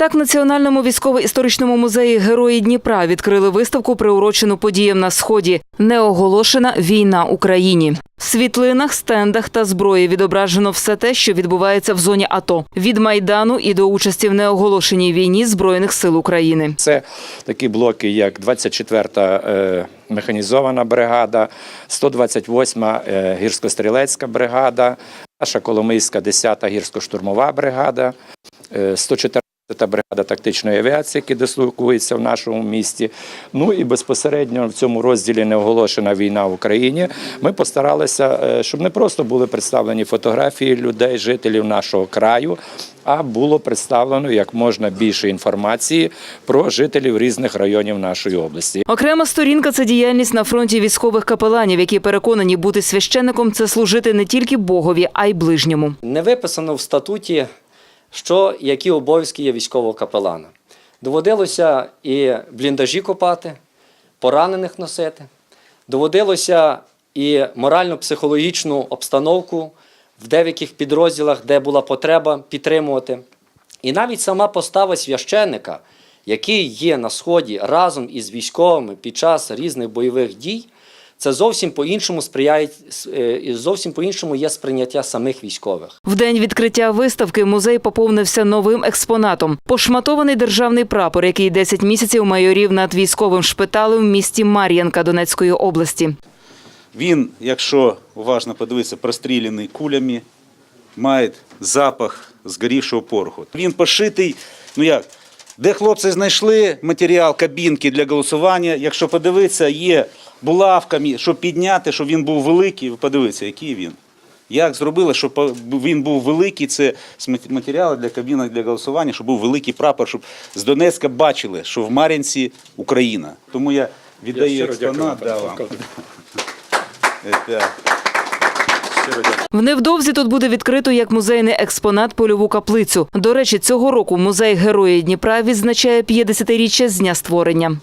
Так, в Національному військово-історичному музеї Герої Дніпра відкрили виставку, приурочену подіям на сході. Неоголошена війна Україні. В світлинах, стендах та зброї відображено все те, що відбувається в зоні АТО від майдану і до участі в неоголошеній війні збройних сил України. Це такі блоки, як 24-та е, механізована бригада, 128-ма е, гірсько-стрілецька бригада, наша Коломийська 10-та гірсько-штурмова бригада, е, 114 та бригада тактичної авіації, яка дислокується в нашому місті. Ну і безпосередньо в цьому розділі не оголошена війна в Україні. Ми постаралися, е, щоб не просто були представлені фотографії людей, жителів нашого краю, а було представлено як можна більше інформації про жителів різних районів нашої області. Окрема сторінка це діяльність на фронті військових капеланів, які переконані бути священником це служити не тільки Богові, а й ближньому. Не виписано в статуті що які обов'язки є військового капелана. Доводилося і бліндажі копати, поранених носити. Доводилося і морально-психологічну обстановку в деяких підрозділах, де була потреба підтримувати. І навіть сама постава священника, який є на сході разом із військовими під час різних бойових дій, це зовсім по-іншому сприяє, е, зовсім по-іншому є сприйняття самих військових. В день відкриття виставки музей поповнився новим експонатом. Пошматований державний прапор, який 10 місяців майорів над військовим шпиталем в місті Мар'янка Донецької області. Він, якщо уважно подивитися, простріляний кулями, має запах згорівшого пороху. Він пошитий, ну як, де хлопці знайшли матеріал, кабінки для голосування. Якщо подивитися, є булавками, щоб підняти, щоб він був великий. Подивіться, який він. Як зробили, щоб він був великий, це матеріали для кабінок для голосування, щоб був великий прапор, щоб з Донецька бачили, що в Мар'їнці Україна. Тому я віддаю експонат. да, вам. Так. Невдовзі тут буде відкрито як музейний експонат польову каплицю. До речі, цього року музей Герої Дніпра відзначає 50-річчя з дня створення.